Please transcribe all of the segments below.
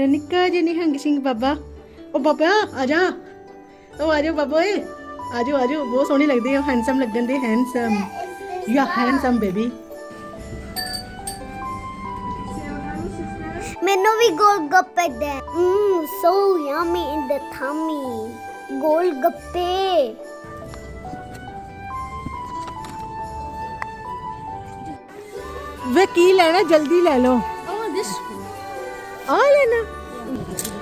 ਨਿੱਕਾ ਜਿਹਾ ਨਿਹੰਗ ਸਿੰਘ ਬਾਬਾ। ਉਹ ਬਾਬਾ ਆ ਜਾ। ਉਹ ਆ ਜਾ ਬਾਬਾ ਓਏ। ਆ ਜਾ ਆ ਜਾ ਬਹੁਤ ਸੋਹਣੀ ਲੱਗਦੀ ਹੈ ਹੈਂਡਸਮ ਲੱਗਣ ਦੇ handsome you are handsome baby ਮੈਨੂੰ ਵੀ ਗੋਲ ਗੱਪੇ ਦੇ। ਮਮ ਸੋ ਯਮੀ ਇਨ ਦ ਥਮੀ ਗੋਲ ਗੱਪੇ। ਵੇ ਕੀ ਲੈਣਾ? ਜਲਦੀ ਲੈ ਲਓ। Oh this ਆ ਲੈਣਾ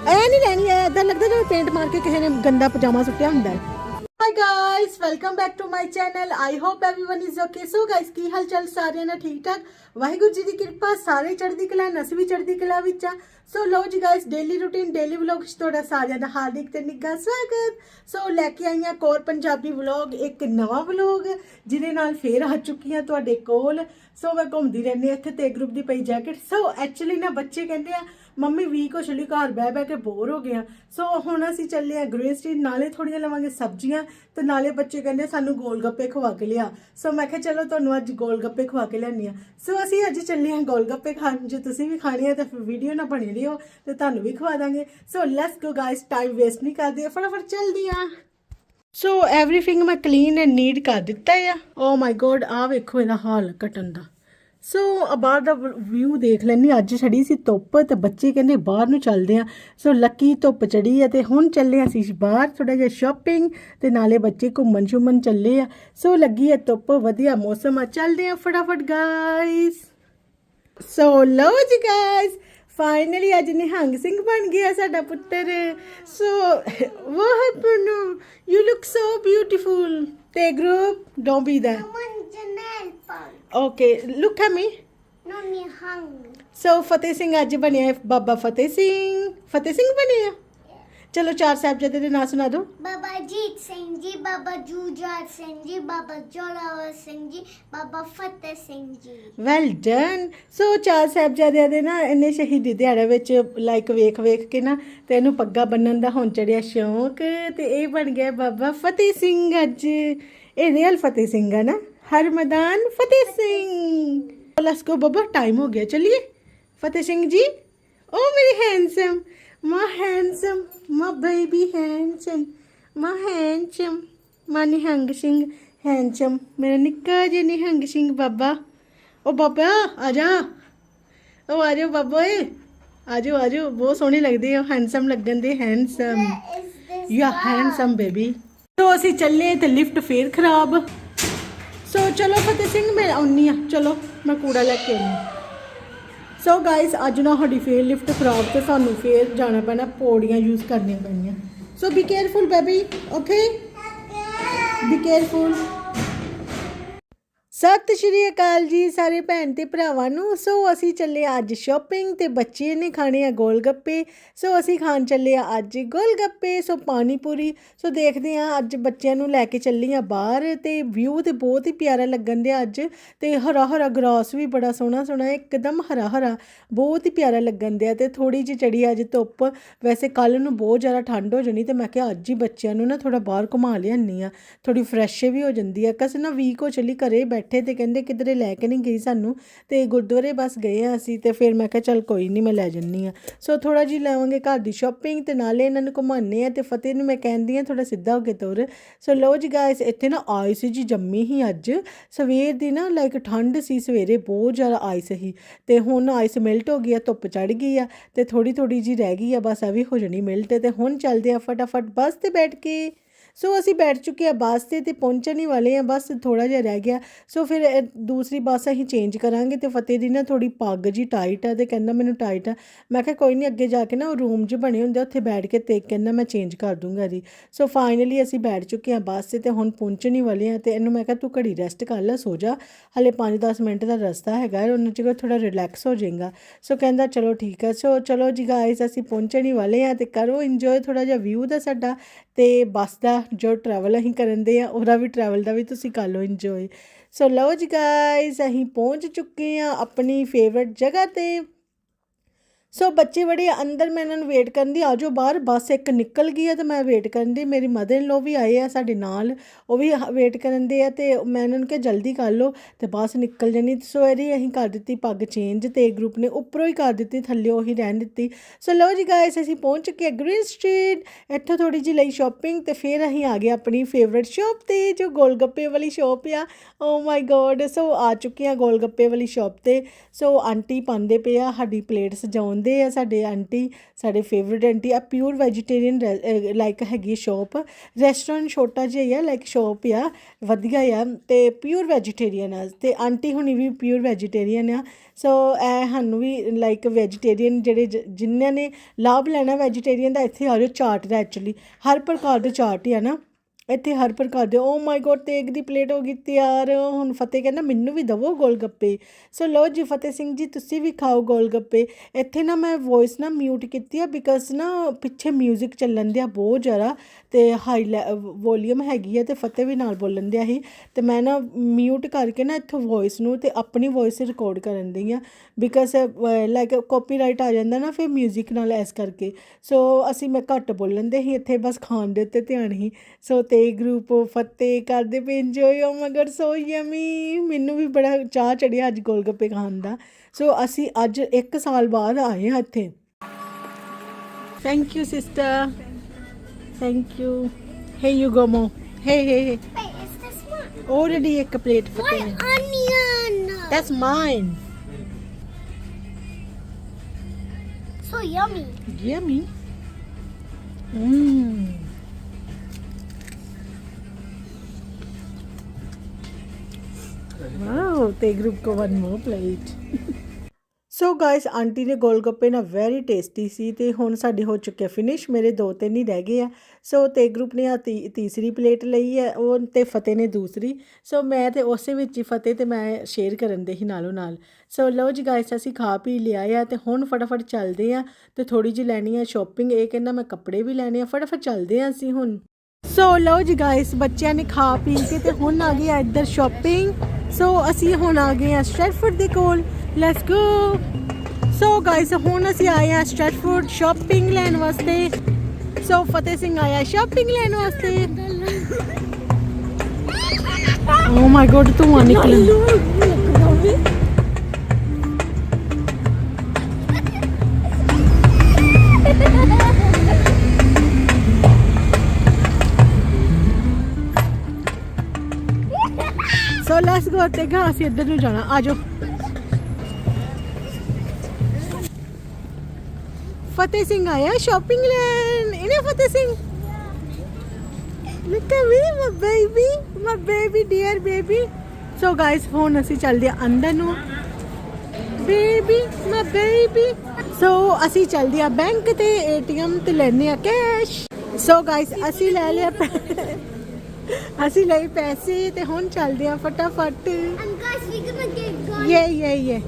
ਐ ਨਹੀਂ ਲੈਣੀ ਐ ਇਦਾਂ ਲੱਗਦਾ ਜਿਵੇਂ ਪੇਂਟ ਮਾਰ ਕੇ ਕਿਸੇ ਨੇ ਗੰਦਾ ਪਜਾਮਾ ਸੁੱਟਿਆ ਹੁੰਦਾ ਹੈ hi guys welcome back to my channel I hope everyone is okay so guys ਕੀ ਹਾਲ ਚਾਲ ਸਾਰਿਆਂ ਦਾ ਠੀਕ ਠਾਕ ਵਾਹਿਗੁਰੂ ਜੀ ਦੀ ਕਿਰਪਾ ਸਾਰੇ ਚੜ੍ਹਦੀ ਕਲਾ ਨਸ ਵੀ ਚੜ੍ਹਦੀ ਕਲਾ ਵਿੱਚ ਆ ਸੋ ਲੋ ਜੀ guys daily routine daily vlog ਵਿੱਚ ਤੁਹਾਡਾ ਸਾਰਿਆਂ ਦਾ ਹਾਰਦਿਕ ਤੇ ਨਿੱਘਾ ਸਵਾਗਤ ਸੋ ਲੈ ਕੇ ਆਈਆਂ ਕੋਰ ਪੰਜਾਬੀ ਵਲੌਗ ਇੱਕ ਨਵਾਂ ਵਲੌਗ ਜਿਹਦੇ ਨਾਲ ਫੇਰ ਆ ਚੁੱਕੀ ਹਾਂ ਤੁਹਾਡੇ ਕੋਲ ਸੋ ਮੈਂ ਘੁੰਮਦੀ ਰਹਿੰਦੀ ਹਾਂ ਇੱਥੇ ਤੇ ਗਰੁੱਪ ਦੀ ਪਈ ਜੈਕਟ ਸੋ ਐਕਚੁਅਲੀ ਨਾ ਬੱਚੇ ਕਹਿੰਦੇ ਆ ਮੰਮੀ ਵੀਕ ਹੋ ਚਲੀ ਘਰ ਬਹਿ ਬਹਿ ਕੇ ਬੋਰ ਹੋ ਗਏ ਆ। ਸੋ ਹੁਣ ਅਸੀਂ ਚੱਲੇ ਆ ਗ੍ਰੇ ਸਟਰੀਟ ਨਾਲੇ ਥੋੜੀਆਂ ਲਵਾਂਗੇ ਸਬਜ਼ੀਆਂ ਤੇ ਨਾਲੇ ਬੱਚੇ ਕਹਿੰਦੇ ਸਾਨੂੰ ਗੋਲ ਗੱਪੇ ਖਵਾ ਕੇ ਲਿਆ। ਸੋ ਮੈਂ ਕਿਹਾ ਚਲੋ ਤੁਹਾਨੂੰ ਅੱਜ ਗੋਲ ਗੱਪੇ ਖਵਾ ਕੇ ਲਿਆਨੀ ਆ। ਸੋ ਅਸੀਂ ਅੱਜ ਚੱਲੇ ਆ ਗੋਲ ਗੱਪੇ ਖਾਣ। ਜੇ ਤੁਸੀਂ ਵੀ ਖਾਣੇ ਆ ਤਾਂ ਵੀਡੀਓ ਨਾ ਬਣੀ ਰਹੋ ਤੇ ਤੁਹਾਨੂੰ ਵੀ ਖਵਾ ਦਾਂਗੇ। So let's go guys time waste ਨਹੀਂ ਕਰਦੇ। ਫਟਾਫਟ ਚੱਲਦੀ ਆ। ਸੋ ਐਵਰੀਥਿੰਗ ਮੈਂ ਕਲੀਨ ਐਂਡ ਨੀਟ ਕਰ ਦਿੱਤਾ ਆ। ਓ ਮਾਈ ਗੋਡ ਆ ਵੇਖੋ ਇਹਦਾ ਹਾਲ ਕਟਨ ਦਾ। ਸੋ ਬਾਹਰ ਦਾ ਵਿਊ ਦੇਖ ਲੈਣੀ ਅੱਜ ਛੜੀ ਸੀ ਧੁੱਪ ਤੇ ਬੱਚੇ ਕਹਿੰਦੇ ਬਾਹਰ ਨੂੰ ਚੱਲਦੇ ਆ ਸੋ ਲੱਕੀ ਧੁੱਪ ਚੜੀ ਆ ਤੇ ਹੁਣ ਚੱਲੇ ਆ ਅਸੀਂ ਬਾਹਰ ਥੋੜਾ ਜਿਹਾ ਸ਼ਾਪਿੰਗ ਤੇ ਨਾਲੇ ਬੱਚੇ ਘੁੰਮਣ ਸ਼ੁੰਮਣ ਚੱਲੇ ਆ ਸੋ ਲੱਗੀ ਆ ਧੁੱਪ, ਵਧੀਆ ਮੌਸਮ ਆ। ਚੱਲਦੇ ਆ ਫਟਾਫਟ ਗਾਇਸ ਸੋ ਲੋ ਜੀ ਗਾਇਸ ਫਾਈਨਲੀ ਅੱਜ ਨਿਹੰਗ ਸਿੰਘ ਬਣ ਗਿਆ ਸਾਡਾ ਪੁੱਤਰ। ਸੋ ਵਾਹ happen you look so beautiful ਤੇ group don't be that Someone Janelle Pang. okay look at me No ni hang. So Fateh Singh ਅੱਜ ਬਣਿਆ ਹੈ। ਬਾਬਾ ਫਤਿਹ ਸਿੰਘ ਫਤਿਹ ਸਿੰਘ ਬਣਿਆ। ਚਲੋ ਚਾਰ ਸਾਹਿਬਜ਼ਾਦੇ ਦੇ ਨਾਂ ਸੁਣਾ ਦਿਓ। Baba Jeet Singh Ji, Baba Jujat Singh Ji, Baba Joravar Singh Ji, Baba Fateh Singh Ji. Well done so ਚਾਰ ਸਾਹਿਬਜ਼ਾਦਿਆਂ ਦੇ ਨਾ ਇੰਨੇ ਸ਼ਹੀਦੀ ਦਿਹਾੜੇ ਵਿੱਚ ਲਾਈਕ ਵੇਖ ਵੇਖ ਕੇ ਨਾ ਤੇ ਇਹਨੂੰ ਪੱਗਾ ਬੰਨਣ ਦਾ ਹੁਣ ਚੜਿਆ ਸ਼ੌਂਕ ਤੇ ਇਹ ਬਣ ਗਿਆ ਬਾਬਾ ਫਤਿਹ ਸਿੰਘ ਅੱਜ। ਇਹ ਰੀਅਲ ਫਤਿਹ ਸਿੰਘ ਹੈ ਨਾ। ਹਰਮਦਾਨ ਫਤਿਹ ਸਿੰਘ। ਲੈਟਸ ਗੋ ਬਾਬਾ ਟਾਈਮ ਹੋ ਗਿਆ ਚਲਿਏ। ਫਤਿਹ ਸਿੰਘ ਜੀ ਓ ਮੇਰੀ ਹੈਂਡਸਮ ਮਾ ਹੈਂਡਸਮ ਮਾ ਬੇਬੀ ਹੈਂਡਸਮ ਮਾ ਹੈਂਡਸਮ ਮਾ ਨਿਹੰਗ ਸਿੰਘ ਹੈਂਡਸਮ ਮੇਰਾ ਨਿੱਕਾ ਜਿਹਾ ਨਿਹੰਗ ਸਿੰਘ ਬਾਬਾ ਓ ਬਾਬਾ ਆ ਜਾ। ਓ ਆ ਜਾ ਬਾਬਾ ਓਏ। ਆ ਜਾ ਆ ਜਾ ਬਹੁਤ ਸੋਹਣੀ ਲੱਗਦੀ ਹੈ ਹੈਂਡਸਮ ਲੱਗਣ ਦੇ handsome you are handsome baby so ਅਸੀਂ ਚੱਲੇ ਤੇ ਲਿਫਟ ਫੇਰ ਖਰਾਬ। ਸੋ ਚਲੋ ਫਤਿਹ ਸਿੰਘ ਮੈਂ ਆਉਣੀ ਆ। ਚਲੋ ਮੈਂ ਕੂੜਾ ਲੈ ਕੇ ਆਉਣੀ ਸੋ ਗਾਇਸ ਅੱਜ ਨਾ ਸਾਡੀ ਫੇਰ ਲਿਫਟ ਖਰਾਬ ਤੇ ਸਾਨੂੰ ਫੇਰ ਜਾਣਾ ਪੈਣਾ, ਪੌੜੀਆਂ ਯੂਜ਼ ਕਰਨੀਆਂ ਪੈਣੀਆਂ। So be careful baby okay be careful ਸਤਿ ਸ਼੍ਰੀ ਅਕਾਲ ਜੀ ਸਾਰੇ ਭੈਣ ਤੇ ਭਰਾਵਾਂ ਨੂੰ। ਸੋ ਅਸੀਂ ਚੱਲੇ ਆ ਅੱਜ ਸ਼ਾਪਿੰਗ ਤੇ ਬੱਚੇ ਨੇ ਖਾਣੇ ਆ ਗੋਲ ਗੱਪੇ ਸੋ ਅਸੀਂ ਖਾਣ ਚੱਲੇ ਆ ਅੱਜ ਗੋਲ ਗੱਪੇ ਸੋ ਪਾਣੀ ਪੂਰੀ ਸੋ ਦੇਖਦੇ ਆ ਅੱਜ ਬੱਚਿਆਂ ਨੂੰ ਲੈ ਕੇ ਚੱਲੀ ਆ ਬਾਹਰ ਤੇ ਵਿਊ ਤੇ ਬਹੁਤ ਹੀ ਪਿਆਰਾ ਲੱਗਣ ਦਿਆ ਅੱਜ। ਤੇ ਹਰਾ ਹਰਾ ਗਰਾਸ ਵੀ ਬੜਾ ਸੋਹਣਾ ਸੋਹਣਾ, ਇੱਕਦਮ ਹਰਾ ਹਰਾ ਬਹੁਤ ਹੀ ਪਿਆਰਾ ਲੱਗਣ ਦਿਆ ਤੇ ਥੋੜੀ ਜਿਹੀ ਚੜੀ ਅੱਜ ਧੁੱਪ। ਵੈਸੇ ਕੱਲ ਨੂੰ ਬਹੁਤ ਜ਼ਿਆਦਾ ਠੰਡ ਹੋ ਜਾਣੀ ਤੇ ਮੈਂ ਕਿਹਾ ਅੱਜ ਹੀ ਬੱਚਿਆਂ ਨੂੰ ਨਾ ਥੋੜਾ ਬਾਹਰ ਘੁਮਾ ਲਿਆਨੀ ਆ ਥੋੜੀ ਫਰੈਸ਼ ਵੀ ਹੋ ਜਾਂਦੀ ਆ, ਕਸ ਨਾ ਵੀਕ ਹੋ ਚਲੀ ਘਰੇ ਬੈਠੇ ਤੇ ਕਹਿੰਦੇ ਕਿਧਰੇ ਲੈ ਕੇ ਨਹੀਂ ਗਈ ਸਾਨੂੰ ਤੇ ਗੁਰਦੁਆਰੇ ਬਸ ਗਏ ਆ ਅਸੀਂ ਤੇ ਫਿਰ ਮੈਂ ਕਿਹਾ ਚੱਲ ਕੋਈ ਨਹੀਂ ਮੈਂ ਲੈ ਜੰਨੀ ਆ। ਸੋ ਥੋੜਾ ਜੀ ਲਾਵਾਂਗੇ ਘਰ ਦੀ ਸ਼ਾਪਿੰਗ ਤੇ ਨਾਲੇ ਇਹਨਾਂ ਨੂੰ ਘੁਮਾਉਂਦੇ ਆ ਤੇ ਫਤਿਹ ਨੂੰ ਮੈਂ ਕਹਿੰਦੀ ਆ ਥੋੜਾ ਸਿੱਧਾ ਹੋ ਕੇ ਤੁਰ। ਸੋ ਲੋ ਜੀ ਗਾਇਸ ਇੱਥੇ ਨਾ ਆਈਸ ਜੀ ਜੰਮੀ ਹੀ ਅੱਜ। ਸਵੇਰ ਦੀ ਨਾ ਲਾਈਕ ਠੰਡ ਸੀ ਸਵੇਰੇ, ਬਹੁਤ ਜ਼ਿਆਦਾ ਆਈਸ ਸੀ ਤੇ ਹੁਣ ਆਈਸ ਮਿਲਟ ਹੋ ਗਈ ਆ, ਧੁੱਪ ਚੜ ਗਈ ਆ ਤੇ ਥੋੜੀ ਥੋੜੀ ਜੀ ਰਹਿ ਗਈ ਆ, ਬਸ ਆ ਵੀ ਹੋ ਜਣੀ ਮਿਲਟ ਤੇ ਹੁਣ ਚੱਲਦੇ ਆ ਫਟਾਫਟ ਬੱਸ ਤੇ ਬੈਠ ਕੇ। ਸੋ ਅਸੀਂ ਬੈਠ ਚੁੱਕੇ ਆ ਬੱਸ ਤੇ ਤੇ ਪਹੁੰਚਣ ਹੀ ਵਾਲੇ ਆ ਬਸ ਥੋੜਾ ਜਿਹਾ ਰਹਿ ਗਿਆ। ਸੋ ਫਿਰ ਦੂਸਰੀ ਬੱਸ ਅਸੀਂ ਚੇਂਜ ਕਰਾਂਗੇ ਤੇ ਫਤਿਹ ਦੀ ਨਾ ਥੋੜੀ ਪੱਗ ਜੀ ਟਾਈਟ ਆ ਤੇ ਕਹਿੰਦਾ ਮੈਨੂੰ ਟਾਈਟ ਆ। ਮੈਂ ਕਿਹਾ ਕੋਈ ਨਹੀਂ ਅੱਗੇ ਜਾ ਕੇ ਨਾ ਉਹ ਰੂਮ 'ਚ ਬਣੇ ਹੁੰਦੇ ਆ, ਉੱਥੇ ਬੈਠ ਕੇ ਤੇ ਕਹਿੰਦਾ ਮੈਂ ਚੇਂਜ ਕਰ ਦੂੰਗਾ ਜੀ। ਸੋ ਫਾਈਨਲੀ ਅਸੀਂ ਬੈਠ ਚੁੱਕੇ ਆ ਬੱਸ ਤੇ ਤੇ ਹੁਣ ਪਹੁੰਚਣ ਹੀ ਵਾਲੇ ਆ ਤੇ ਇਹਨੂੰ ਮੈਂ ਕਿਹਾ ਤੂੰ ਘੜੀ ਰੈਸਟ ਕਰ ਲੈ ਸੋ ਜਾ। ਹਲੇ 5-10 ਮਿੰਟ ਦਾ ਰਸਤਾ ਹੈਗਾ ਹੈ, ਉਹਨਾਂ 'ਚ ਥੋੜਾ ਰਿਲੈਕਸ ਹੋ ਜਾਏਗਾ। ਸੋ ਕਹਿੰਦਾ ਚਲੋ ਠੀਕ ਆ। ਸੋ ਚਲੋ ਜੀ ਗਾਇਸ ਅਸੀਂ ਪਹੁੰਚਣ ਹੀ ਵਾਲੇ ਆ ਤੇ ਕਰੋ ਇੰਜੋਏ ਥੋੜਾ ਜਿਹਾ ਵਿਊ ਦਾ ਸਾਡਾ। ਤੇ ਬੱਸ ਦਾ ਜੋ ਟਰੈਵਲ ਅਸੀਂ ਕਰਨ ਦੇ ਆ, ਉਹਦਾ ਵੀ ਟਰੈਵਲ ਦਾ ਵੀ ਤੁਸੀਂ ਕਰ ਲਓ ਇੰਜੋਏ ਸੋ ਲਓ ਜੀ ਗਾਇਸ ਅਸੀਂ ਪਹੁੰਚ ਚੁੱਕੇ ਆ ਆਪਣੀ ਫੇਵਰਟ ਜਗ੍ਹਾ ਤੇ। ਸੋ ਬੱਚੇ ਬੜੇ ਅੰਦਰ ਮੈਂ ਇਹਨਾਂ ਨੂੰ ਵੇਟ ਕਰਨ ਦੀ, ਆਜੋ ਬਾਹਰ, ਬੱਸ ਇੱਕ ਨਿਕਲ ਗਈ ਹੈ ਤੇ ਮੈਂ ਵੇਟ ਕਰਨ ਦੀ, ਮੇਰੀ ਮਦਰ ਇਨ ਲੋ ਵੀ ਆਏ ਆ ਸਾਡੇ ਨਾਲ, ਉਹ ਵੀ ਵੇਟ ਕਰਨ ਦੇ ਆ ਤੇ ਮੈਂ ਇਹਨਾਂ ਨੂੰ ਕਿਹਾ, ਜਲਦੀ ਕਰ ਲਓ, ਤੇ ਬੱਸ ਨਿਕਲ ਜਾਣੀ ਸੋ ਇਹਦੀ ਅਸੀਂ ਕਰ ਦਿੱਤੀ ਪੱਗ ਚੇਂਜ ਤੇ ਗਰੁੱਪ ਨੇ ਉੱਪਰੋਂ ਹੀ ਕਰ ਦਿੱਤੀ ਥੱਲਿਓ ਹੀ ਰਹਿਣ ਦਿੱਤੀ। ਸੋ ਲਓ ਜੀ ਗਾਇਸ ਅਸੀਂ ਪਹੁੰਚ ਚੁੱਕੇ ਹਾਂ ਗ੍ਰੀਨ ਸਟਰੀਟ ਇੱਥੋਂ ਥੋੜੀ ਜਿਹੀ ਲਈ ਸ਼ਾਪਿੰਗ ਤੇ ਫਿਰ ਅਸੀਂ ਆ ਗਏ ਆਪਣੀ ਫੇਵਰਿਟ ਸ਼ਾਪ ਤੇ, ਜੋ ਗੋਲਗੱਪੇ ਵਾਲੀ ਸ਼ਾਪ ਆ। ਓ ਮਾਈ ਗੋਡ ਸੋ ਆ ਚੁੱਕੇ ਹਾਂ ਗੋਲ ਗੱਪੇ ਵਾਲੀ ਸ਼ਾਪ ਤੇ। ਸੋ ਆਂਟੀ ਪਾਉਂਦੇ ਪਏ ਆ, ਸਾਡੀ ਪਲੇਟ ਸਜਾਉਣ ਸਜਾਉਂਦੇ ਆ, ਸਾਡੇ ਆਂਟੀ, ਸਾਡੇ ਫੇਵਰਿਟ ਆਂਟੀ, ਆ ਪਿਓਰ ਵੈਜੀਟੇਰੀਅਨ ਲਾਈਕ ਹੈਗੀ ਸ਼ਾਪ ਰੈਸਟੋਰੈਂਟ ਛੋਟਾ ਜਿਹਾ ਹੀ ਆ ਲਾਈਕ ਸ਼ਾਪ ਆ, ਵਧੀਆ ਆ ਤੇ ਪਿਓਰ ਵੈਜੀਟੇਰੀਅਨ ਆ। ਤੇ ਆਂਟੀ ਹੁਣੀ ਵੀ ਪਿਓਰ ਵੈਜੀਟੇਰੀਅਨ ਆ। ਸੋ ਇਹ ਸਾਨੂੰ ਵੀ ਲਾਈਕ ਵੈਜੀਟੇਰੀਅਨ ਜਿਹੜੇ ਜ- ਜਿਨ੍ਹਾਂ ਨੇ ਲਾਭ ਲੈਣਾ ਵੈਜੀਟੇਰੀਅਨ ਦਾ, ਇੱਥੇ ਆ ਜਾਓ ਚਾਟ ਦਾ ਐਕਚੁਅਲੀ ਹਰ ਪ੍ਰਕਾਰ ਦੇ ਚਾਟ ਹੀ ਆ ਨਾ। ਇੱਥੇ ਹਰ ਪ੍ਰਕਾਰ ਦੇ ਓ my God Tegh the plate ਹੋ ਗਈ ਤਿਆਰ ਹੁਣ ਫਤਿਹ ਕਹਿੰਦਾ ਮੈਨੂੰ ਵੀ ਦਵੋ ਗੋਲ ਗੱਪੇ ਸੋ ਲਓ ਜੀ ਫਤਿਹ ਸਿੰਘ ਜੀ ਤੁਸੀਂ ਵੀ ਖਾਓ ਗੋਲ ਗੱਪੇ ਇੱਥੇ ਨਾ ਮੈਂ ਵੌਇਸ ਨਾ ਮਿਊਟ ਕੀਤੀ ਆ ਬਿਕਾਜ਼ ਨਾ ਪਿੱਛੇ 뮤직 ਚੱਲਣ ਦਿਆ ਬਹੁਤ ਜ਼ਿਆਦਾ ਤੇ ਹਾਈ ਵੋਲੀਅਮ ਹੈਗੀ ਹੈ ਤੇ ਫਤਿਹ ਵੀ ਨਾਲ ਬੋਲਣ ਦਿਆ ਸੀ ਤੇ ਮੈਂ ਨਾ ਮਿਊਟ ਕਰਕੇ ਨਾ ਇੱਥੋਂ ਵੌਇਸ ਨੂੰ ਤੇ ਆਪਣੀ ਵੌਇਸ ਰਿਕਾਰਡ ਕਰਨ ਦੀ ਆ ਬਿਕਾਜ਼ ਲਾਈਕ ਕਾਪੀਰਾਈਟ ਆ ਜਾਂਦਾ ਨਾ ਫਿਰ 뮤직 ਨਾਲ ਐਸ ਕਰਕੇ ਸੋ ਅਸੀਂ ਮੈਂ ਘੱਟ ਬੋਲਣ ਦੇ ਸੀ ਇੱਥੇ ਬਸ ਖਾਣ ਦੇ ਉੱਤੇ ਧਿਆਨ ਹੀ ਸੋ ਤੇ ਗਰੁੱਪ ਫਤਿਹ ਕਰਦੇ ਪਏ ਇੰਜੋਏ ਓ ਮਗਰ ਸੋ ਯਮੀ ਮੈਨੂੰ ਵੀ ਬੜਾ ਚਾਹ ਚੜਿਆ ਅੱਜ ਗੋਲਗੱਪੇ ਖਾਣ ਦਾ। ਸੋ ਅਸੀਂ ਅੱਜ 1 ਸਾਲ ਬਾਅਦ ਆਏ ਹਾਂ ਇੱਥੇ। Thank you sister thank you hey you go more hey hey hey already ਇੱਕ ਪਲੇਟ ਫਤਿਹ ਨੇ One onion. that's mine. So yummy. yummy. Mmm wow ਤੇ group one more plate. So guys aunty ਦੇ ਗੋਲਗੱਪੇ ਨਾ ਵੈਰੀ ਟੇਸਟੀ ਸੀ ਤੇ ਹੁਣ ਸਾਡੇ ਹੋ ਚੁੱਕੇ ਫਿਨਿਸ਼ ਮੇਰੇ ਦੋ ਤਿੰਨ ਹੀ ਰਹਿ ਗਏ ਆ ਸੋ ਤੇ ਗਰੁੱਪ ਨੇ ਆ ਤੀ- ਤੀਸਰੀ ਪਲੇਟ ਲਈ ਹੈ ਉਹ ਤੇ ਫਤਿਹ ਨੇ ਦੂਸਰੀ ਸੋ ਮੈਂ ਤੇ ਉਸੇ ਵਿੱਚ ਹੀ ਫਤਿਹ ਤੇ ਮੈਂ ਸ਼ੇਅਰ ਕਰਨ ਦੇ ਹੀ ਨਾਲੋਂ ਨਾਲ ਸੋ ਲਓ ਜੀ ਗਾਇਸ ਅਸੀਂ ਖਾ ਪੀ ਲਿਆ ਆ ਤੇ ਹੁਣ ਫਟਾਫਟ ਚੱਲਦੇ ਆ ਤੇ ਥੋੜੀ ਜਿਹੀ ਲੈਣੀ ਆ ਸ਼ਾਪਿੰਗ ਇਹ ਕਹਿੰਦਾ ਮੈਂ ਕੱਪੜੇ ਵੀ ਲੈਣੇ ਆ ਫਟਾਫਟ ਚੱਲਦੇ ਆ ਅਸੀਂ ਹੁਣ ਸੋ ਲਓ ਜੀ ਗਾਇਸ ਬੱਚਿਆਂ ਨੇ ਖਾ ਪੀ ਕੇ ਤੇ ਹੁਣ ਆ ਗਈ ਆ ਇੱਧਰ ਸ਼ਾਪਿੰਗ ਸੋ ਅਸੀਂ ਹੁਣ ਆ ਗਏ ਆ ਸਟ੍ਰੈਟਫੋਰਡ ਦੇ ਕੋਲ। ਲੈਟਸ ਗੋ ਸੋ ਗਾਇਸ ਹੁਣ ਅਸੀਂ ਆਏ ਆ ਸਟ੍ਰੈਟਫੋਰਡ ਸ਼ਾਪਿੰਗ ਲੈਣ ਵਾਸਤੇ। ਸੋ ਫਤਿਹ ਸਿੰਘ ਆਇਆ ਸ਼ਾਪਿੰਗ ਲੈਣ ਵਾਸਤੇ। ਓ ਮਾਈ ਗੋਡ ਧੂਆਂ ਨਿਕਲਣ। ਸੋ ਲੈਟਸ ਗੋ ਤੇ ਗਾ ਅਸੀਂ ਇੱਧਰ ਨੂੰ ਜਾਣਾ ਆਜੋ ਫਤਿਹ ਸਿੰਘ ਆਇਆ ਸ਼ਾਪਿੰਗ ਲੈਣ ਇਹਨੇ Fateh Singh Look at me, my baby, my baby, dear baby. So guys, ਹੁਣ ਅਸੀਂ ਚੱਲਦੇ ਆ ਅੰਦਰ ਨੂੰ ਬੇਬੀ my baby. So ਅਸੀਂ ਚੱਲਦੇ ਆ ਬੈਂਕ ਤੇ ਏਟੀਐਮ ਤੇ ਲੈਣੇ ਆ ਕੈਸ਼ ਸੋ ਗਾਇਸ ਅਸੀਂ ਲੈ ਲਿਆ ਪੈ- ਅਸੀਂ ਲਈ ਪੈਸੇ ਤੇ ਹੁਣ ਚੱਲਦੇ ਆ ਫਟਾਫਟ. ਯੇ ਯੇ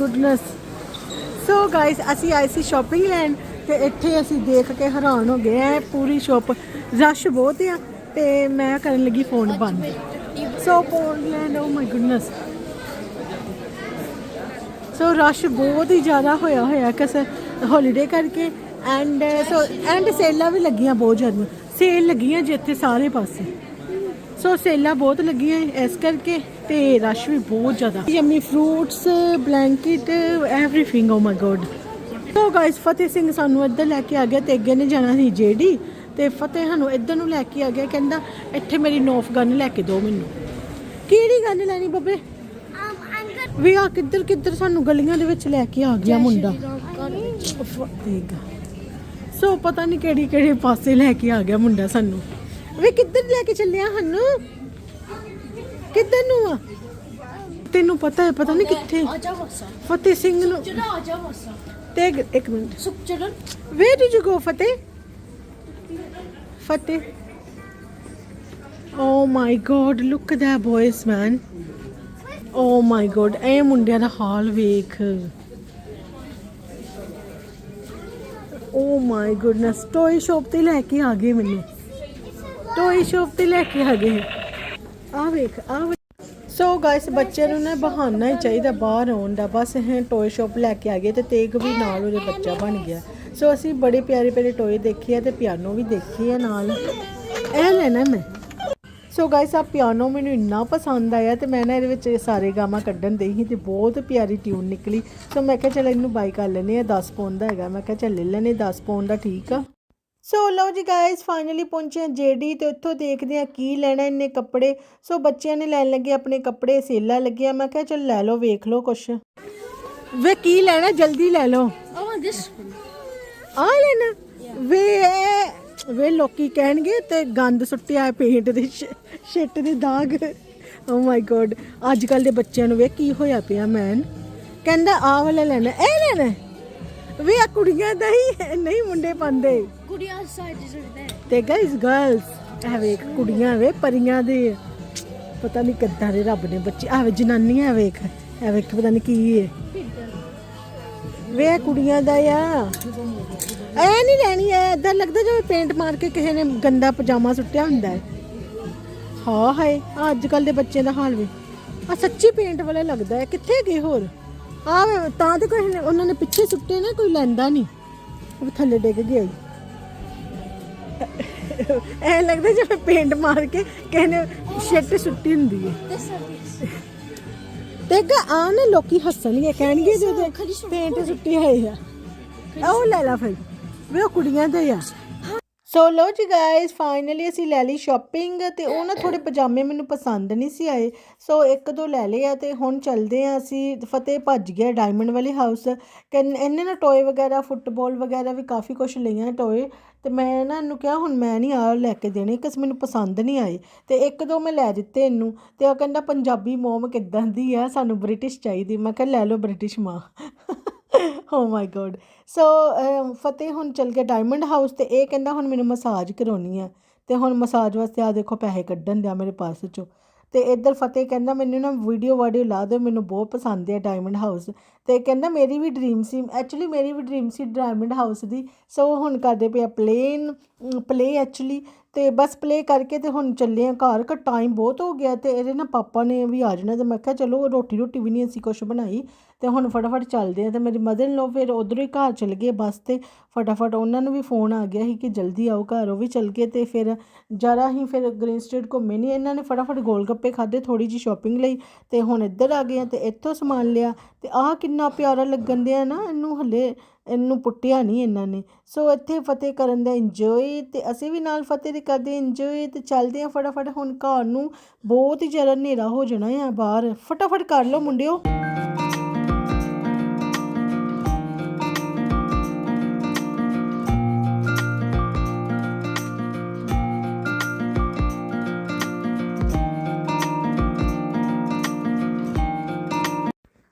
goodness. So guys, ਅਸੀਂ ਆਏ ਸੀ ਸ਼ਾਪਿੰਗ ਲੈਣ ਤੇ ਇੱਥੇ ਅਸੀਂ ਦੇਖ ਕੇ ਹੈਰਾਨ ਹੋ ਗਏ ਐ ਪੂਰੀ ਸ਼ਾਪ ਰਸ਼ ਬਹੁਤ ਆ ਤੇ ਮੈਂ ਕਰਨ ਲੱਗੀ ਫੋਨ ਬੰਦ। So Poland oh my goodness so rush ਬਹੁਤ ਹੀ ਜ਼ਿਆਦਾ ਹੋਇਆ ਹੋਇਆ ਕਿਸ ਹੌਲੀਡੇ ਕਰਕੇ ਐਂਡ ਸੋ ਐਂਡ ਸੇਲਾਂ ਵੀ ਲੱਗੀਆਂ ਬਹੁਤ ਜ਼ਿਆਦਾ। ਸੇਲ ਲੱਗੀਆਂ ਜਿੱਥੇ ਸਾਰੇ ਪਾਸੇ। ਸੋ ਸੇਲਾਂ ਬਹੁਤ ਲੱਗੀਆਂ ਇਸ ਕਰਕੇ ਤੇ ਰਸ਼ ਵੀ ਬਹੁਤ ਜ਼ਿਆਦਾ। Yummy fruits blanket everything oh my god so guys Fateh Singh ਸਾਨੂੰ ਇੱਧਰ ਲੈ ਕੇ ਆ ਗਿਆ ਤੇ ਅੱਗੇ ਨੇ ਜਾਣਾ ਸੀ ਜੇਡੀ। ਤੇ ਫਤਿਹ ਸਾਨੂੰ ਇੱਧਰ ਨੂੰ ਲੈ ਕੇ ਆ ਗਿਆ ਕਹਿੰਦਾ ਇੱਥੇ ਮੇਰੀ ਨੋਫ ਗਨ ਲੈ ਕੇ ਦਿਓ ਮੈਨੂੰ। ਕਿਹੜੀ ਗੱਲ ਲੈਣੀ ਬੱਬੇ? Um. ਵੀ ਆ ਕਿੱਧਰ ਕਿੱਧਰ ਸਾਨੂੰ ਗਲੀਆਂ ਦੇ ਵਿੱਚ ਲੈ ਕੇ ਆ ਗਿਆ ਮੁੰਡਾ। ਸੋ ਪਤਾ ਨਹੀਂ ਕਿਹੜੀ ਕਿਹੜੇ ਪਾਸੇ ਲੈ ਕੇ ਆ ਗਿਆ ਮੁੰਡਾ ਸਾਨੂੰ। ਵੇ ਕਿੱਧਰ ਲੈ ਕੇ ਚੱਲਿਆ ਸਾਨੂੰ ਕਿੱਧਰ ਨੂੰ ਆ? ਤੈਨੂੰ ਪਤਾ ਹੈ ਪਤਾ ਨਹੀਂ ਕਿੱਥੇ। ਫਤਿਹ ਸਿੰਘ ਨੂੰ। ਤੇ ਇੱਕ- ਮਿੰਟ। ਸੁਖ ਚੜਨ ਵੇ did you go Fateh? Fateh. Oh my god look that boys man oh my god ਇਹ ਮੁੰਡਿਆਂ ਦਾ ਹਾਲ ਵੇਖ। ਓ ਮਾਈ ਗੁੱਡਨੈਸ ਟੋਏ ਸ਼ਾਪ ਤੇ ਲੈ ਕੇ ਆ ਗਏ ਮੈਨੂੰ। ਟੋਏ ਸ਼ਾਪ ਤੇ ਲੈ ਕੇ ਆ ਗਏ। ਆ ਵੇਖ ਆ ਸੋ ਗਾਇਸ ਬੱਚੇ ਨੂੰ ਨਾ ਬਹਾਨਾ ਹੀ ਚਾਹੀਦਾ ਬਾਹਰ ਆਉਣ ਦਾ। ਬਸ ਇਹ ਟੋਏ ਸ਼ਾਪ ਲੈ ਕੇ ਆ ਗਏ ਤੇ ਤੇਗ ਵੀ ਨਾਲ ਉਹਦੇ ਬੱਚਾ ਬਣ ਗਿਆ। ਸੋ ਅਸੀਂ ਬੜੇ ਪਿਆਰੇ ਪਿਆਰੇ ਟੋਏ ਦੇਖੇ ਆ ਤੇ ਪਿਆਨੋ ਵੀ ਦੇਖੇ ਆ ਨਾਲ। ਇਹ ਲੈਣਾ ਮੈਂ। ਸੋ ਗਾਇਸ ਆ ਪਿਆਨੋ ਮੈਨੂੰ ਇੰਨਾ ਪਸੰਦ ਆਇਆ ਤੇ ਮੈਂ ਨਾ ਇਹਦੇ ਵਿੱਚ ਸਾਰੇ ਗਾਮਾ ਕੱਢਣ ਦੇ ਸੀ ਤੇ ਬਹੁਤ ਪਿਆਰੀ ਟਿਊਨ ਨਿਕਲੀ। ਸੋ ਮੈਂ ਕਿਹਾ ਚਲ ਇਹਨੂੰ ਬਾਈ ਕਰ ਲੈਨੇ ਆ 10 ਪੌਂਡ ਦਾ ਹੈਗਾ। ਮੈਂ ਕਿਹਾ ਚੱਲ ਲੈ ਲੈਨੇ 10 ਪੌਂਡ ਦਾ ਠੀਕ ਆ। ਸੋ ਲਓ ਜੀ ਗਾਇਸ ਫਾਈਨਲੀ ਪਹੁੰਚੇ ਜੇਡੀ ਤੇ ਉੱਥੋਂ ਦੇਖਦੇ ਆ ਕੀ ਲੈਣਾ ਇੰਨੇ ਕੱਪੜੇ। ਸੋ ਬੱਚਿਆਂ ਨੇ ਲੈਣ ਲੱਗੇ ਆਪਣੇ ਕੱਪੜੇ ਸੇਲਾਂ ਲੱਗਿਆ। ਮੈਂ ਕਿਹਾ ਚਲ ਲੈ ਲਓ ਵੇਖ ਲਓ ਕੁਛ। ਵੇ ਕੀ ਲੈਣਾ ਜਲਦੀ ਲੈ ਲਓ। One. ਆ ਲੈਣਾ। ਵੇ ਵੇ ਲੋਕੀ ਕਹਿਣਗੇ ਤੇ ਗੰਦ ਸੁੱਟਿਆ ਹੈ ਪੇਂਟ ਦੇ ਛਿੱਟ ਦੇ ਦਾਗ। ਓ ਮਾਈ ਗੋਡ ਅੱਜ ਕੱਲ ਦੇ ਬੱਚਿਆਂ ਨੂੰ ਵੇ ਕੀ ਹੋਇਆ ਪਿਆ ਮੈਨ ਕਹਿੰਦਾ ਆ ਵਾਲਾ ਲੈਣਾ ਇਹ ਲੈਣਾ ਵੇ ਆ ਕੁੜੀਆਂ ਦਾ ਹੀ ਨਹੀਂ ਮੁੰਡੇ ਪਾਉਂਦੇ। is over there. ਤੇ ਗਾਇਸ ਗਰਲਸ ਇਹ ਵੇਖ ਕੁੜੀਆਂ ਵੇ ਪਰੀਆਂ ਦੇ। ਪਤਾ ਨਹੀਂ ਕਿੱਦਾਂ ਦੇ ਰੱਬ ਨੇ ਬੱਚੇ ਆ ਵੇ ਜਨਾਨੀਆਂ ਵੇਖ ਇਹ ਵੇਖ ਪਤਾ ਨਹੀਂ ਕੀ ਹੈ। ਵੇ ਕੁੜੀਆਂ ਦਾ ਆ। ਐ ਨਹੀਂ ਲੈਣੀ ਐ ਇਦਾਂ ਲੱਗਦਾ ਜਿਵੇਂ ਪੇਂਟ ਮਾਰ ਕੇ ਕਿਸੇ ਨੇ ਗੰਦਾ ਪਜਾਮਾ ਸੁੱਟਿਆ ਹੁੰਦਾ ਹੈ ਹਾਂ ਹਾਏ ਅੱਜ ਕੱਲ ਦੇ ਬੱਚਿਆਂ ਦਾ ਹਾਲ ਵੇ। ਆ ਸੱਚੀ ਪੇਂਟ ਵਾਲਾ ਲੱਗਦਾ ਹੈ ਕਿੱਥੇ ਗਏ ਹੋਰ? ਆ ਤਾਂ ਤੇ ਕੋਈ ਨੇ ਉਹਨਾਂ ਨੇ ਪਿੱਛੇ ਸੁੱਟੇ ਨਾ ਕੋਈ ਲੈਂਦਾ ਨਹੀਂ। ਉਹ ਥੱਲੇ ਡਿੱਗ ਗਿਆ। ਐ ਲੱਗਦਾ ਜਿਵੇਂ ਪੇਂਟ ਮਾਰ ਕੇ ਕਿਸੇ ਨੇ ਸ਼ਿੱਟ ਸੁੱਟੀ ਹੁੰਦੀ ਹੈ? ਤੇ ਆ ਨਾ ਲੋਕੀ ਹੱਸਣਗੇ ਕਹਿਣਗੇ ਜਦੋਂ ਪੇਂਟ ਸੁੱਟੀ ਆ। ਆਹ ਉਹ ਲੈ ਲਾ ਫਿਰ। ਵੀ, ਉਹ ਕੁੜੀਆਂ ਦੇ ਆ। ਸੋ ਲੋ ਜੀ ਗਾਇਸ ਫਾਈਨਲੀ ਅਸੀਂ ਲੈ ਲਈ ਸ਼ਾਪਿੰਗ ਤੇ ਉਹ ਨਾ ਥੋੜੇ ਪਜਾਮੇ ਮੈਨੂੰ ਪਸੰਦ ਨਹੀਂ ਸੀ ਆਏ। ਸੋ ਇੱਕ ਦੋ ਲੈ ਲਏ ਆ ਤੇ ਹੁਣ ਚੱਲਦੇ ਆ ਅਸੀਂ, ਫਤਿਹ ਭੱਜ ਗਿਆ ਡਾਇਮੰਡ ਵਾਲੇ ਹਾਊਸ ਕਹਿੰਨ ਇਹਨੇ ਨਾ ਟੋਏ ਵਗੈਰਾ ਫੁੱਟਬਾਲ ਵਗੈਰਾ ਵੀ ਕਾਫੀ ਕੁਝ ਲਈਆਂ ਟੋਏ ਤੇ ਮੈਂ ਨਾ ਇਹਨੂੰ ਕਿਹਾ, ਹੁਣ ਮੈਂ ਨਹੀਂ ਆ ਲੈ ਕੇ ਦੇਣੇ ਕਿਸ ਮੈਨੂੰ ਪਸੰਦ ਨਹੀਂ ਆਏ। ਤੇ ਇੱਕ ਦੋ ਮੈਂ ਲੈ ਦਿੱਤੇ ਇਹਨੂੰ। ਤੇ ਉਹ ਕਹਿੰਦਾ, ਪੰਜਾਬੀ ਮੋਮ ਕਿੱਦਾਂ ਦੀ ਆ? ਸਾਨੂੰ ਬ੍ਰਿਟਿਸ਼ ਚਾਹੀਦੀ। ਮੈਂ ਕਿਹਾ, ਲੈ ਲਓ ਬ੍ਰਿਟਿਸ਼ ਮਾਂ। ਓ ਮਾਈ ਗੋਡ ਸੋ ਫਤਿਹ ਹੁਣ ਚੱਲ ਗਿਆ ਡਾਇਮੰਡ ਹਾਊਸ ਤੇ ਇਹ ਕਹਿੰਦਾ ਹੁਣ ਮੈਨੂੰ ਮਸਾਜ ਕਰਾਉਣੀ ਆ। ਤੇ ਹੁਣ ਮਸਾਜ ਵਾਸਤੇ ਆ ਦੇਖੋ ਪੈਸੇ ਕੱਢਣ ਦਿਆ ਮੇਰੇ ਪਾਸ ਚੋਂ। ਤੇ ਇੱਧਰ ਫਤਿਹ ਕਹਿੰਦਾ ਮੈਨੂੰ ਨਾ ਵੀਡੀਓ ਵਾਡੀਓ ਲਾ ਦਿਓ, ਮੈਨੂੰ ਬਹੁਤ ਪਸੰਦ ਹੈ ਡਾਇਮੰਡ ਹਾਊਸ ਤੇ ਕਹਿੰਦਾ ਮੇਰੀ ਵੀ ਡ੍ਰੀਮ ਸੀ ਐਕਚੁਅਲੀ ਮੇਰੀ ਵੀ ਡ੍ਰੀਮ ਸੀ ਡਾਇਮੰਡ ਹਾਊਸ ਦੀ। ਸੋ ਹੁਣ ਕਰਦੇ ਪਏ ਪਲੇਨ ਪਲੇ ਐਕਚੁਅਲੀ ਤੇ ਬਸ ਪਲੇ ਕਰਕੇ ਤੇ ਹੁਣ ਚੱਲੇ ਆ ਘਰ, ਕ ਟਾਈਮ ਬਹੁਤ ਹੋ ਗਿਆ ਤੇ ਇਹਦੇ ਨਾ ਪਾਪਾ ਨੇ ਵੀ ਆ ਜਾਣਾ ਤੇ ਮੈਂ ਕਿਹਾ ਚਲੋ ਰੋਟੀ ਰੋਟੀ ਵੀ ਨਹੀਂ ਅਸੀਂ ਕੁਛ ਬਣਾਈ। ਤੇ ਹੁਣ ਫਟਾਫਟ ਚੱਲਦੇ ਆ ਤੇ ਮੇਰੀ ਮਦਰ ਇਨ ਲੋ ਫਿਰ ਉਧਰੋਂ ਹੀ ਘਰ ਚਲ ਗਏ ਬੱਸ ਤੇ। ਫਟਾਫਟ ਉਹਨਾਂ ਨੂੰ ਵੀ ਫੋਨ ਆ ਗਿਆ ਸੀ ਕਿ ਜਲਦੀ ਆਓ ਘਰ, ਉਹ ਵੀ ਚਲ ਗਏ ਤੇ ਫਿਰ ਜਰਾ ਹੀ ਫਿਰ ਗ੍ਰੀਨ ਸਟਰੀਟ ਘੁੰਮੇ ਨਹੀਂ ਇਹਨਾਂ ਨੇ ਫਟਾਫਟ ਗੋਲ ਗੱਪੇ ਖਾਦੇ ਥੋੜੀ ਜੀ ਸ਼ਾਪਿੰਗ ਲਈ ਤੇ ਹੁਣ ਇੱਧਰ ਆ ਗਏ ਆ ਤੇ ਇੱਥੋਂ ਸਮਾਨ ਲਿਆ। ਤੇ ਆਹ ਕਿੰਨਾ ਪਿਆਰਾ ਲੱਗਣ ਦਿਆ ਨਾ, ਇਹਨੂੰ ਹਲੇ ਇਹਨੂੰ ਪੁੱਟਿਆ ਨਹੀਂ ਇਹਨਾਂ ਨੇ। ਸੋ ਇੱਥੇ ਫਤਿਹ ਕਰਨ ਦਾ ਇੰਜੋਏ ਤੇ ਅਸੀਂ ਵੀ ਨਾਲ ਫਤਿਹ ਦੇ ਕਰਦੇ ਇੰਜੋਏ ਤੇ ਚੱਲਦੇ ਆ ਫਟਾਫਟ। ਹੁਣ ਘਰ ਨੂੰ ਬਹੁਤ ਹੀ ਜ਼ਿਆਦਾ ਹਨੇਰਾ ਹੋ ਜਾਣਾ ਆ ਬਾਹਰ। ਫਟਾਫਟ ਕਰ ਲਓ ਮੁੰਡਿਓ।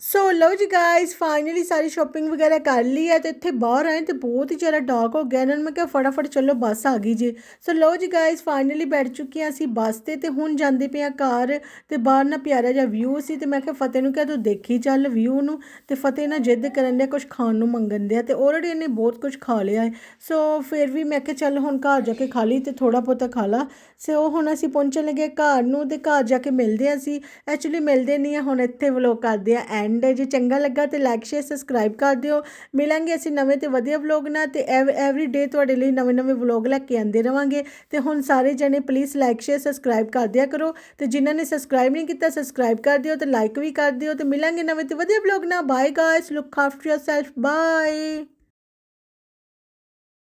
ਸੋ ਲਓ ਜੀ ਗਾਇਸ ਫਾਈਨਲੀ ਸਾਰੀ ਸ਼ਾਪਿੰਗ ਵਗੈਰਾ ਕਰ ਲਈ ਹੈ ਤੇ ਇੱਥੇ ਬਾਹਰ ਆਏ ਤੇ ਬਹੁਤ ਹੀ ਜ਼ਿਆਦਾ ਡਾਰਕ ਹੋ ਗਿਆ ਇਹਨਾਂ ਨੂੰ ਮੈਂ ਕਿਹਾ ਫਟਾਫਟ ਚਲੋ ਬੱਸ ਆ ਗਈ ਜੇ। ਸੋ ਲਓ ਜੀ ਗਾਇਸ ਫਾਈਨਲੀ ਬੈਠ ਚੁੱਕੇ ਹਾਂ ਅਸੀਂ ਬੱਸ ਤੇ ਤੇ ਹੁਣ ਜਾਂਦੇ ਪਏ ਆ ਘਰ ਤੇ ਬਾਹਰ ਨਾ ਪਿਆਰਾ ਜਿਹਾ ਵਿਊ ਸੀ ਤੇ ਮੈਂ ਕਿਹਾ ਫਤਿਹ ਨੂੰ ਕਿਹਾ ਤੂੰ ਦੇਖੀ ਚੱਲ ਵਿਊ ਨੂੰ ਤੇ ਫਤਿਹ ਨਾ ਜਿੱਦ ਕਰਨ ਡਿਆ ਕੁਝ ਖਾਣ ਨੂੰ ਮੰਗਣ ਡਿਆ ਤੇ ਆਲਰੇਡੀ ਇਹਨੇ ਬਹੁਤ ਕੁਝ ਖਾ ਲਿਆ ਹੈ। ਸੋ ਫਿਰ ਵੀ ਮੈਂ ਕਿਹਾ ਚੱਲ ਹੁਣ ਘਰ ਜਾ ਕੇ ਖਾ ਲਈ ਤੇ ਥੋੜਾ ਬਹੁਤਾ ਖਾ ਲਾ। ਸੋ ਹੁਣ ਅਸੀਂ ਪਹੁੰਚਣ ਲੱਗੇ ਘਰ ਨੂੰ ਤੇ ਘਰ ਜਾ ਕੇ ਮਿਲਦੇ ਹਾਂ ਅਸੀਂ। ਐਕਚੁਅਲੀ ਮਿਲਦੇ ਨਹੀਂ ਆ ਹੁਣ ਇੱਥੇ ਵਲੋਗ ਕਰਦੇ ਆ ਐਂਡ ਜੇ। ਚੰਗਾ ਲੱਗਾ ਤੇ ਲਾਈਕ ਸ਼ੇਅਰ ਸਬਸਕ੍ਰਾਈਬ ਕਰ ਦਿਓ। ਮਿਲਾਂਗੇ ਅਸੀਂ ਨਵੇਂ ਤੇ ਵਧੀਆ ਵਲੋਗ ਨਾਲ ਤੇ ਐਵਰੀ ਡੇ ਤੁਹਾਡੇ ਲਈ ਨਵੇਂ ਨਵੇਂ ਵਲੋਗ ਲੈ ਕੇ ਆਂਦੇ ਰਵਾਂਗੇ। ਤੇ ਹੁਣ ਸਾਰੇ ਜਣੇ ਪਲੀਜ਼ ਲਾਈਕ ਸ਼ੇਅਰ ਸਬਸਕ੍ਰਾਈਬ ਕਰ ਦਿਆ ਕਰੋ। ਤੇ ਜਿਨ੍ਹਾਂ ਨੇ ਸਬਸਕ੍ਰਾਈਬ ਨਹੀਂ ਕੀਤਾ ਸਬਸਕ੍ਰਾਈਬ ਕਰ ਦਿਓ ਤੇ ਲਾਈਕ ਵੀ ਕਰ ਦਿਓ। ਤੇ ਮਿਲਾਂਗੇ ਨਵੇਂ ਤੇ ਵਧੀਆ ਵਲੋਗ ਨਾਲ। Bye guys look after yourself bye